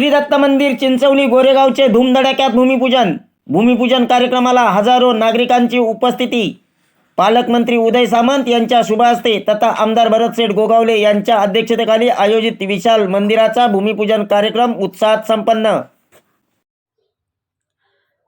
श्री दत्त मंदिर चिंचवली गोरेगावचे धूमधडाक्यात भूमिपूजन. भूमिपूजन कार्यक्रमाला हजारो नागरिकांची उपस्थिती. पालकमंत्री उदय सामंत यांच्या शुभ हस्ते तथा आमदार भरतसेठ गोगावले यांच्या अध्यक्षतेखाली आयोजित विशाल मंदिराचा भूमिपूजन कार्यक्रम उत्साहात संपन्न.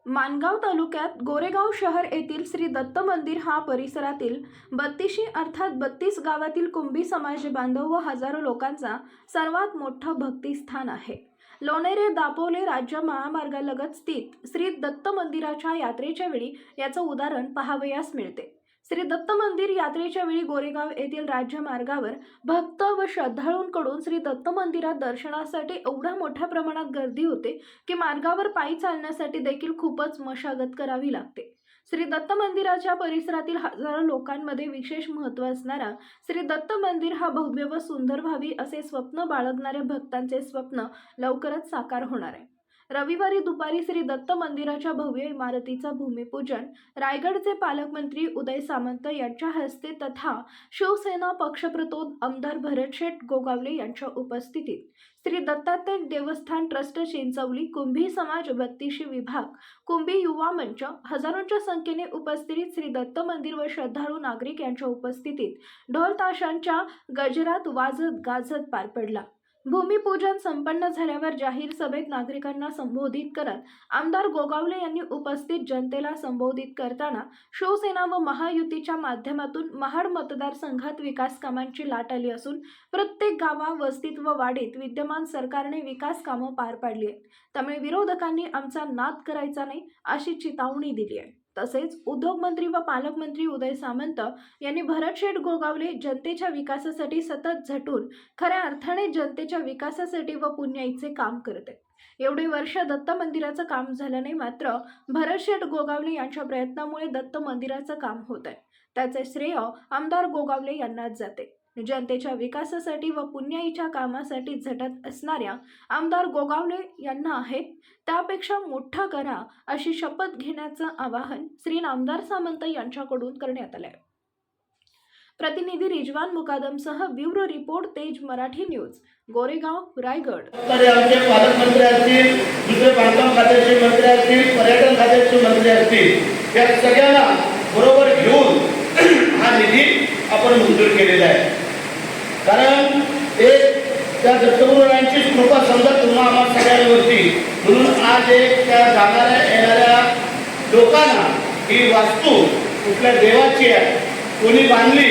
मानगाव तालुक्यात गोरेगाव शहर येथील श्री दत्त मंदिर हा परिसरातील बत्तीशी अर्थात बत्तीस गावातील कुंभी समाज बांधव व हजारो लोकांचा सर्वात मोठं भक्तिस्थान आहे. लोणेरे दापोले राज्य महामार्गालगत स्थित श्री दत्त मंदिराच्या यात्रेच्या वेळी याचं उदाहरण पाहावयास मिळते. श्री दत्त मंदिर यात्रेच्या वेळी गोरेगाव येथील राज्यमार्गावर भक्त व श्रद्धाळूंकडून श्री दत्त मंदिरात दर्शनासाठी एवढ्या मोठ्या प्रमाणात गर्दी होते की मार्गावर पायी चालण्यासाठी देखील खूपच मशागत करावी लागते. श्री दत्त मंदिराच्या परिसरातील हजारो लोकांमध्ये विशेष महत्त्व असणारा श्री दत्त मंदिर हा भव्य व सुंदर व्हावी असे स्वप्न बाळगणाऱ्या भक्तांचे स्वप्न लवकरच साकार होणार आहे. रविवारी दुपारी श्री दत्त मंदिराच्या भव्य इमारतीचा भूमिपूजन रायगडचे पालकमंत्री उदय सामंत यांच्या हस्ते तथा शिवसेना पक्षप्रतोद आमदार भरतशेठ गोगावले यांच्या उपस्थितीत. श्री दत्तात्रय देवस्थान ट्रस्ट चिंचवली कुंभी समाज बत्तीशी विभाग कुंभी युवा मंच हजारोंच्या संख्येने उपस्थित श्री दत्त मंदिर व श्रद्धाळू नागरिक यांच्या उपस्थितीत ढोल ताशांच्या गजरात वाजत गाजत पार पडला. भूमिपूजन संपन्न झाल्यावर जाहीर सभेत नागरिकांना संबोधित करत आमदार गोगावले यांनी उपस्थित जनतेला संबोधित करताना शिवसेना व महायुतीच्या माध्यमातून महाड मतदारसंघात विकास कामांची लाट आली असून प्रत्येक गावा वस्तीत व वाडीत विद्यमान सरकारने विकास कामं पार पाडली आहेत. त्यामुळे विरोधकांनी आमचा नाद करायचा नाही अशी चितावणी दिली आहे. तसेच उद्योगमंत्री व पालकमंत्री उदय सामंत यांनी भरतशेठ गोगावले जनतेच्या विकासासाठी सतत झटून खऱ्या अर्थाने जनतेच्या विकासासाठी व पुण्याईचे काम करत आहेत. एवढे वर्ष दत्त मंदिराचं काम झालं नाही मात्र भरतशेठ गोगावले यांच्या प्रयत्नामुळे दत्त मंदिराचं काम होत आहे. त्याचे श्रेय आमदार गोगावले यांनाच जाते. जनतेच्या विकासासाठी व पुण्याईच्या कामासाठी झटत असणाऱ्या आमदार गोगावले यांना आहेत. त्यापेक्षा मोठं करा अशी शपथ घेण्याचं आवाहन श्री नामदार सामंत यांच्याकडून करण्यात आलंय. प्रतिनिधी रिजवान मुकादमसह ब्युरो रिपोर्ट तेज मराठी न्यूज गोरेगाव रायगड. पालकमंत्री असतील दुसरे बांधकाम खात्याचे मंत्री असतील पर्यटन खात्याचे मंत्री असतील या सगळ्यांना बरोबर घेऊन हा निधी आपण मंजूर केलेला आहे. कारण एक त्या दत्तगुरुरायांचीच कृपा समजा तुम्हा आम्हा सगळ्यांवरती. म्हणून आज एक त्या जाणाऱ्या येणाऱ्या लोकांना ही वास्तू कुठल्या देवाची आहे कोणी बांधली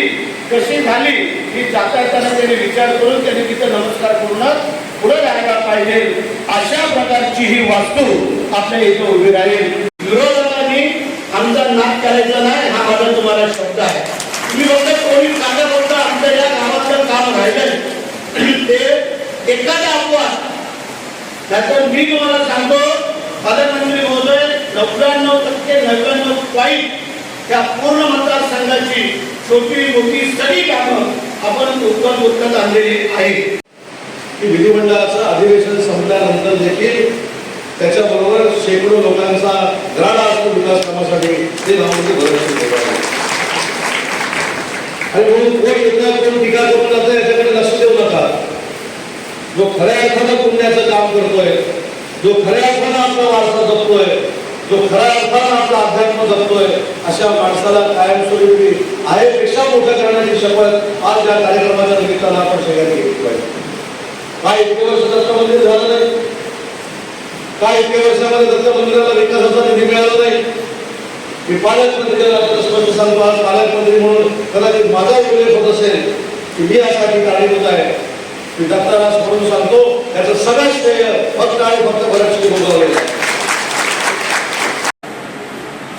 कशी झाली ही जाता येताना त्यांनी विचार करून त्यांनी तिथं नमस्कार करूनच पुढे जायला पाहिजे. अशा प्रकारची ही वास्तू आपल्या इथं उभी राहील. विरोधकांनी आमचा नाद करायचा नाही हा माझा तुम्हाला शब्द आहे. तुम्ही बघता कोणी कागद आमच्या या गावातलं काम ते अपवाद. त्याचं मी तुम्हाला सांगतो पालकमंत्री महोदय नव्याण्णव टक्के नव्याण्णव पॉईंट त्या पूर्ण मतदारसंघाची छोटी मोठी सगळी कामं आपण उत्तम उत्तम आणलेली की विधिमंडळाचं अधिवेशन संपल्यानंतर देखील त्याच्याबरोबर शेकडो लोकांचा ग्राडा असतो विकास कामासाठी ते नाव म्हणजे येत आणि म्हणून कोण येतं कोण टीका करून जातं याच्याकडे लक्ष देऊ नका. जो खऱ्या अर्थानं पुण्याचं काम करतोय जो खऱ्या अर्थानं आपला वारसा जपतोय जो खऱ्या अर्थानं आपला अध्यात्म जपतोय अशा माणसाला कायमस्वरूपी आहे पेक्षा मोठं करण्याची शपथ आज या कार्यक्रमाच्या निमित्तानं आपण सगळ्यांनी घेतली पाहिजे काय इतके वर्ष दत्त मंदिर झालं नाही? काय इतके वर्षामध्ये दत्त मंदिराला विकासाचा निधी मिळाला नाही? मी पालकमंत्र्याला स्पष्ट सांगतो आज पालकमंत्री म्हणून कदाचित माझा उल्लेख होत असेल की मी यासाठी कारणीभूत आहे. मी दत्तारास म्हणून सांगतो त्याचं सगळं श्रेय फक्त आणि फक्त भरतश्री बोलवलेलं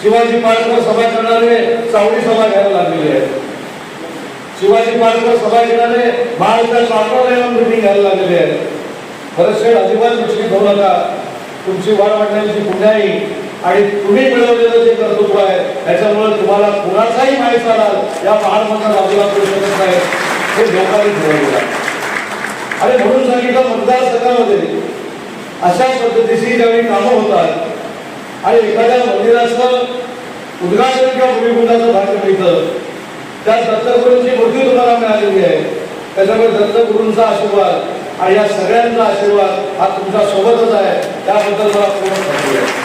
शिवाजी पार्कवर सभा करणारे सावळी सभा घ्यायला लागलेली आहे शिवाजी पार्कवर सभा घेणारे महाराष्ट्रात पार्कवर मिटिंग घ्यायला लागलेली आहे बरेचसे अजिबात गोष्टी घेऊ नका. तुमची वाढ वाढण्याची पुण्याई आणि तुम्ही मिळवलेलं जे कर्तृत्व आहे त्याच्यामुळे तुम्हाला कुणाचाही माहीत झाला या पहाडमधला बाजूला करू शकत नाही. हे लोकांनी ठरवलेलं आहे. आणि म्हणून सांगितलं मतदारसंघामध्ये अशा पद्धतीची ज्यावेळी कामं होतात. आणि एखाद्या मंदिराचं उद्घाटन किंवा भूमिपूजनाचं भाषण मिळतं त्या दत्तगुरूंची मूर्ती तुम्हाला मिळालेली आहे. त्याच्यामुळे दत्तगुरूंचा आशीर्वाद आणि या सगळ्यांचा आशीर्वाद हा तुमच्या सोबतच आहे. त्याबद्दल मला पूर्ण खात्री आहे.